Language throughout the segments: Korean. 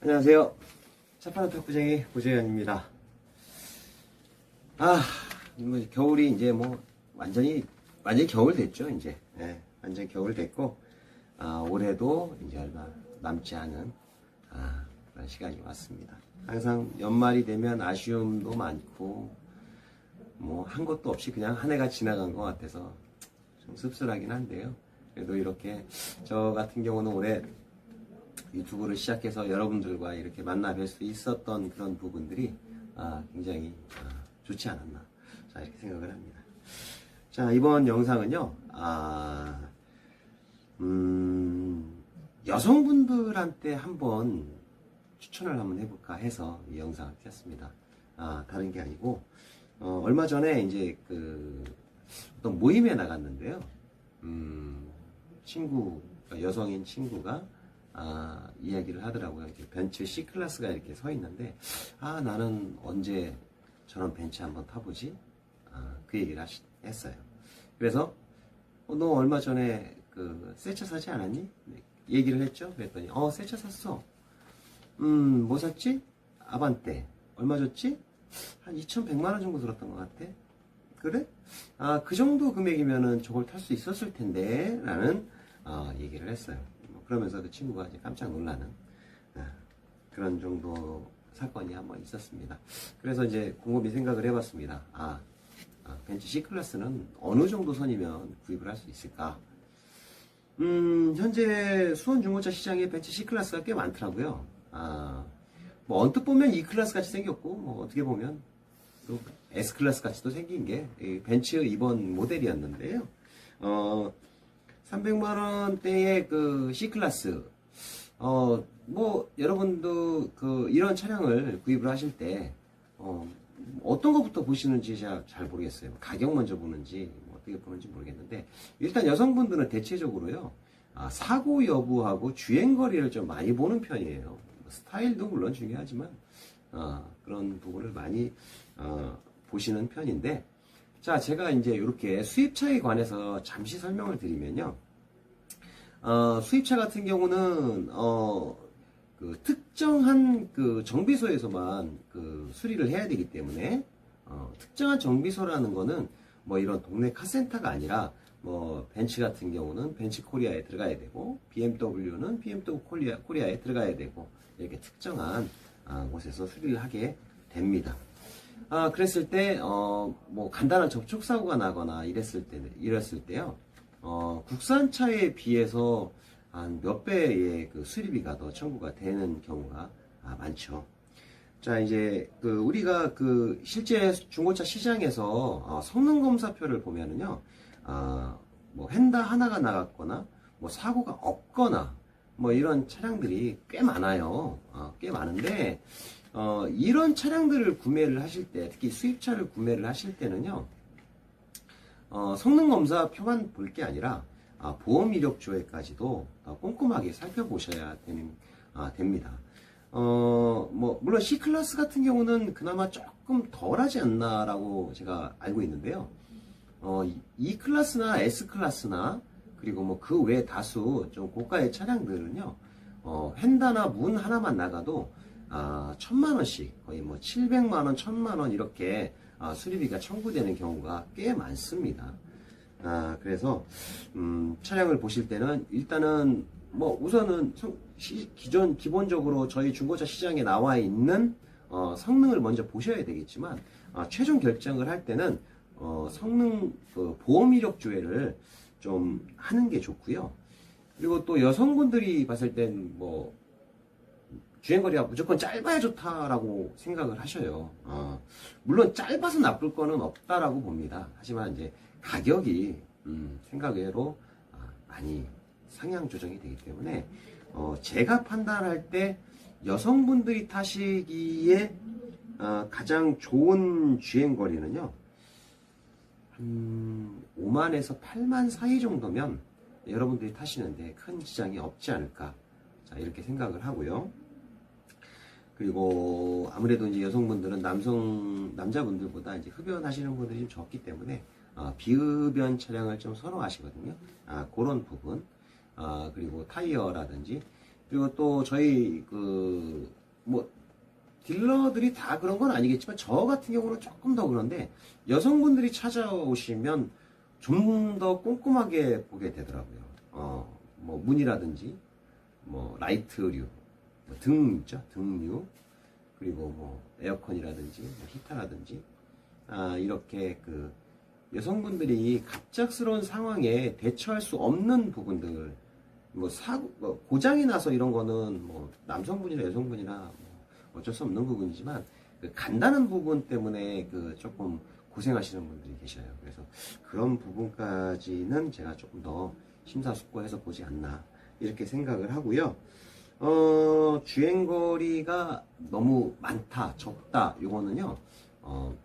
안녕하세요. 차파는 탁구쟁이 고재현입니다. 아, 뭐 겨울이 이제 뭐 완전히 완전히 겨울 됐죠 이제. 예, 완전 겨울 됐고 아, 올해도 이제 얼마 남지 않은 아, 그런 시간이 왔습니다. 항상 연말이 되면 아쉬움도 많고 뭐 한 것도 없이 그냥 한 해가 지나간 것 같아서 좀 씁쓸하긴 한데요. 그래도 이렇게 저 같은 경우는 올해 유튜브를 시작해서 여러분들과 이렇게 만나 뵐 수 있었던 그런 부분들이 아, 굉장히 아, 좋지 않았나 자 이렇게 생각을 합니다. 자 이번 영상은요 아, 음, 여성분들한테 한번 추천을 한번 해볼까 해서 이 영상을 켰습니다. 아, 다른 게 아니고 어, 얼마 전에 이제 그 어떤 모임에 나갔는데요. 음, 친구 그러니까 여성인 친구가 아, 이야기를 하더라고요. 이렇게 벤츠 C 클래스가 이렇게 서 있는데 아 나는 언제 저런 벤츠 한번 타보지? 아, 그 얘기를 하시, 했어요. 그래서 어, 너 얼마 전에 그새 차 사지 않았니? 네, 얘기를 했죠. 그랬더니 어 새 차 샀어. 음, 뭐 샀지? 아반떼. 얼마 줬지? 한 2,100만 원 정도 들었던 것 같아. 그래? 아, 그 정도 금액이면은 저걸 탈 수 있었을 텐데, 라는, 어, 얘기를 했어요. 뭐 그러면서 그 친구가 이제 깜짝 놀라는, 아, 그런 정도 사건이 한번 있었습니다. 그래서 이제 곰곰이 생각을 해봤습니다. 아, 아, 벤츠 C클래스는 어느 정도 선이면 구입을 할 수 있을까? 음, 현재 수원 중고차 시장에 벤츠 C클래스가 꽤 많더라고요. 아, 뭐 언뜻 보면 E클래스 같이 생겼고, 뭐 어떻게 보면 또 S클래스 같이도 생긴 게이 벤츠 2번 모델이었는데요. 어, 300만원대의 그 C클래스, 어, 뭐, 여러분도 그, 이런 차량을 구입을 하실 때, 어, 어떤 것부터 보시는지 잘, 잘 모르겠어요. 가격 먼저 보는지, 뭐 어떻게 보는지 모르겠는데, 일단 여성분들은 대체적으로요, 아, 사고 여부하고 주행거리를 좀 많이 보는 편이에요. 뭐 스타일도 물론 중요하지만, 아, 그런 부분을 많이, 어, 보시는 편인데, 자, 제가 이제 이렇게 수입차에 관해서 잠시 설명을 드리면요. 어, 수입차 같은 경우는, 어, 그 특정한 그 정비소에서만 그 수리를 해야 되기 때문에, 어, 특정한 정비소라는 거는 뭐 이런 동네 카센터가 아니라, 뭐, 벤츠 같은 경우는 벤츠 코리아에 들어가야 되고, BMW는 BMW 코리아, 코리아에 들어가야 되고, 이렇게 특정한 아, 곳에서 수리를 하게 됩니다. 아, 그랬을 때, 어, 뭐, 간단한 접촉사고가 나거나 이랬을 때, 이랬을 때요, 어, 국산차에 비해서 한 몇 배의 그 수리비가 더 청구가 되는 경우가 아, 많죠. 자, 이제, 그, 우리가 그, 실제 중고차 시장에서 어, 성능 검사표를 보면은요, 아, 뭐, 헨다 하나가 나갔거나, 뭐, 사고가 없거나, 뭐, 이런 차량들이 꽤 많아요. 어, 꽤 많은데, 어, 이런 차량들을 구매를 하실 때, 특히 수입차를 구매를 하실 때는요, 어, 성능 검사 표만 볼 게 아니라, 아, 보험 이력 조회까지도 어, 꼼꼼하게 살펴보셔야 되는, 아, 됩니다. 어, 뭐, 물론 C클래스 같은 경우는 그나마 조금 덜 하지 않나라고 제가 알고 있는데요. 어, 이- E클래스나 S클래스나, 그리고 뭐 그 외 다수 좀 고가의 차량들은요, 어, 헨다나 문 하나만 나가도, 아, 천만 원씩, 거의 뭐 700만 원, 천만 원 이렇게 아, 수리비가 청구되는 경우가 꽤 많습니다. 아, 그래서, 음, 차량을 보실 때는 일단은 뭐 우선은 성- 시- 기존, 기본적으로 저희 중고차 시장에 나와 있는 어, 성능을 먼저 보셔야 되겠지만, 아, 최종 결정을 할 때는 어, 성능 그 보험 이력 조회를 좀 하는 게 좋고요. 그리고 또 여성분들이 봤을 땐뭐 주행거리가 무조건 짧아야 좋다라고 생각을 하셔요. 어, 물론 짧아서 나쁠 거는 없다라고 봅니다. 하지만 이제 가격이 음, 생각외로 아, 많이 상향 조정이 되기 때문에 어, 제가 판단할 때 여성분들이 타시기에 어, 가장 좋은 주행거리는요. 한 5만에서 8만 사이 정도면 여러분들이 타시는데 큰 지장이 없지 않을까. 자, 이렇게 생각을 하고요. 그리고 아무래도 이제 여성분들은 남성, 남자분들보다 이제 흡연하시는 분들이 좀 적기 때문에 아, 비흡연 차량을 좀 선호하시거든요. 아, 그런 부분. 아, 그리고 타이어라든지 그리고 또 저희 그 뭐 딜러들이 다 그런 건 아니겠지만 저 같은 경우는 조금 더 그런데 여성분들이 찾아오시면 좀 더 꼼꼼하게 보게 되더라고요. 어, 뭐 문이라든지 뭐 라이트류, 뭐 등 있죠, 등류, 그리고 뭐 에어컨이라든지 뭐 히터라든지 아 이렇게 그 여성분들이 갑작스러운 상황에 대처할 수 없는 부분들 뭐 사고 뭐 고장이 나서 이런 거는 뭐 남성분이나 여성분이나 뭐 어쩔 수 없는 부분이지만 그 간단한 부분 때문에 그 조금 고생하시는 분들이 계셔요. 그래서 그런 부분까지는 제가 조금 더 심사숙고해서 보지 않나 이렇게 생각을 하고요. 어, 주행거리가 너무 많다, 적다, 요거는요, 어,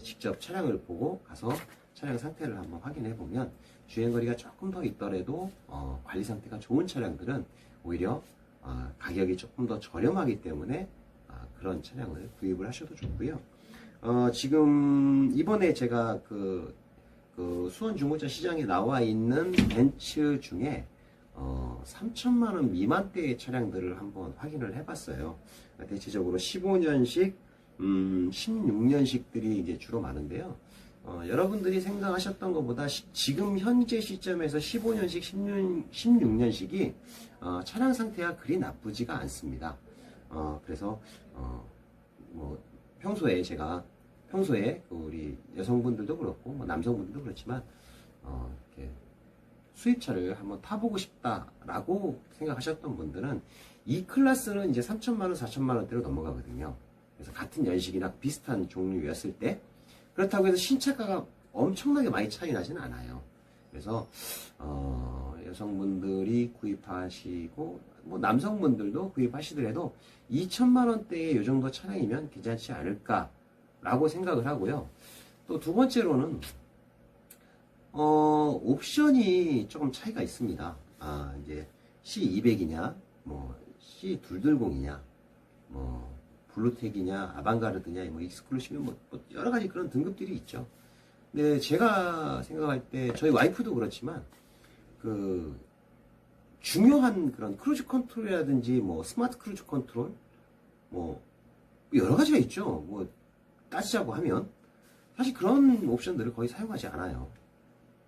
직접 차량을 보고 가서 차량 상태를 한번 확인해 보면 주행거리가 조금 더 있더라도 어, 관리 상태가 좋은 차량들은 오히려 아, 가격이 조금 더 저렴하기 때문에 아, 그런 차량을 구입을 하셔도 좋고요. 어, 지금 이번에 제가 그, 그 수원 중고차 시장에 나와 있는 벤츠 중에 어, 3천만 원 미만대의 차량들을 한번 확인을 해봤어요. 대체적으로 15년식, 음, 16년식들이 이제 주로 많은데요. 어, 여러분들이 생각하셨던 것보다 시- 지금 현재 시점에서 15년식, 16, 16년식이 어, 차량 상태가 그리 나쁘지가 않습니다. 어, 그래서 어, 뭐 평소에 제가 평소에 그 우리 여성분들도 그렇고 뭐 남성분들도 그렇지만 어, 이렇게 수입차를 한번 타보고 싶다라고 생각하셨던 분들은 이 클래스는 이제 3천만 원, 4천만 원대로 넘어가거든요. 그래서 같은 연식이나 비슷한 종류였을 때 그렇다고 해서 신차가가 엄청나게 많이 차이 나지는 않아요. 그래서 어, 여성분들이 구입하시고 뭐 남성분들도 구입하시더라도 2천만 원대의 이 정도 차량이면 괜찮지 않을까라고 생각을 하고요. 또 두 번째로는 어, 옵션이 조금 차이가 있습니다. 아, 이제 C200이냐, 뭐 C220이냐, 뭐 블루텍이냐, 아방가르드냐, 뭐 익스클루시브 뭐, 뭐 여러 가지 그런 등급들이 있죠. 근데 제가 생각할 때 저희 와이프도 그렇지만 그 중요한 그런 크루즈 컨트롤이라든지 뭐 스마트 크루즈 컨트롤 뭐 여러 가지가 있죠. 뭐 따지자고 하면 사실 그런 옵션들을 거의 사용하지 않아요.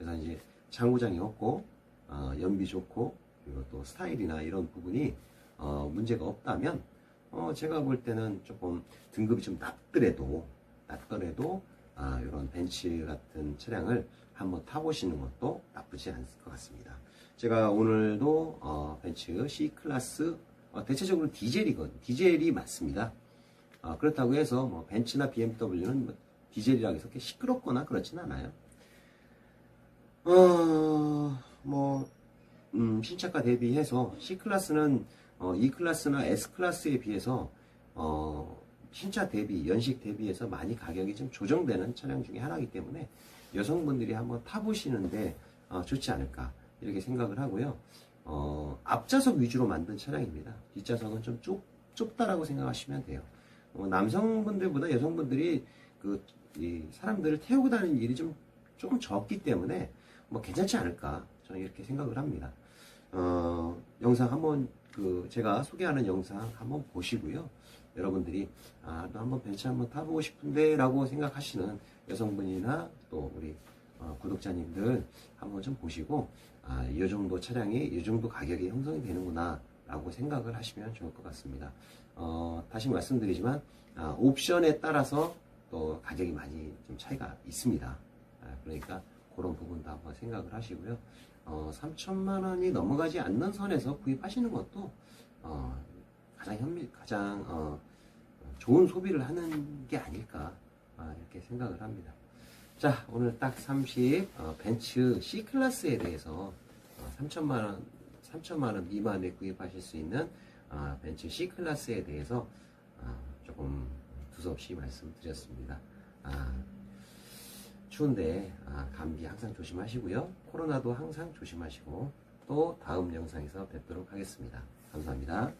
그래서 이제 장고장이 없고 어, 연비 좋고 그리고 또 스타일이나 이런 부분이 어, 문제가 없다면 어, 제가 볼 때는 조금 등급이 좀 낮더라도 낮더라도 아, 이런 벤츠 같은 차량을 한번 타보시는 것도 나쁘지 않을 것 같습니다. 제가 오늘도 어, 벤츠 C 클래스 어, 대체적으로 디젤이건 디젤이 맞습니다. 어, 그렇다고 해서 뭐 벤츠나 BMW는 뭐 디젤이라고 해서 시끄럽거나 그렇진 않아요. 어, 뭐, 음, 신차가 대비해서 C클래스는 어, E클래스나 S클래스에 비해서 어, 신차 대비, 연식 대비해서 많이 가격이 좀 조정되는 차량 중에 하나이기 때문에 여성분들이 한번 타보시는데 어, 좋지 않을까 이렇게 생각을 하고요. 어, 앞좌석 위주로 만든 차량입니다. 뒷좌석은 좀 좁, 좁다라고 생각하시면 돼요. 어, 남성분들보다 여성분들이 그, 이 사람들을 태우고 다니는 일이 좀, 조금 적기 때문에 뭐 괜찮지 않을까 저는 이렇게 생각을 합니다. 어, 영상 한번 그 제가 소개하는 영상 한번 보시고요. 여러분들이 아, 또 한번 벤츠 한번 타보고 싶은데 라고 생각하시는 여성분이나 또 우리 어, 구독자님들 한번 좀 보시고 아, 이 정도 차량이 이 정도 가격이 형성이 되는구나 라고 생각을 하시면 좋을 것 같습니다. 어, 다시 말씀드리지만 아, 옵션에 따라서 또 가격이 많이 좀 차이가 있습니다. 아, 그러니까 그런 부분도 한번 생각을 하시고요. 어, 3천만 원이 넘어가지 않는 선에서 구입하시는 것도 어, 가장 현미, 가장 어, 좋은 소비를 하는 게 아닐까 아, 이렇게 생각을 합니다. 자, 오늘 딱 30, 어, 벤츠 C 클래스에 대해서 어, 3천만 원, 3천만 원 미만에 구입하실 수 있는 아, 벤츠 C 클래스에 대해서 아, 조금 두서없이 말씀드렸습니다. 아, 추운데 아, 감기 항상 조심하시고요. 코로나도 항상 조심하시고 또 다음 영상에서 뵙도록 하겠습니다. 감사합니다.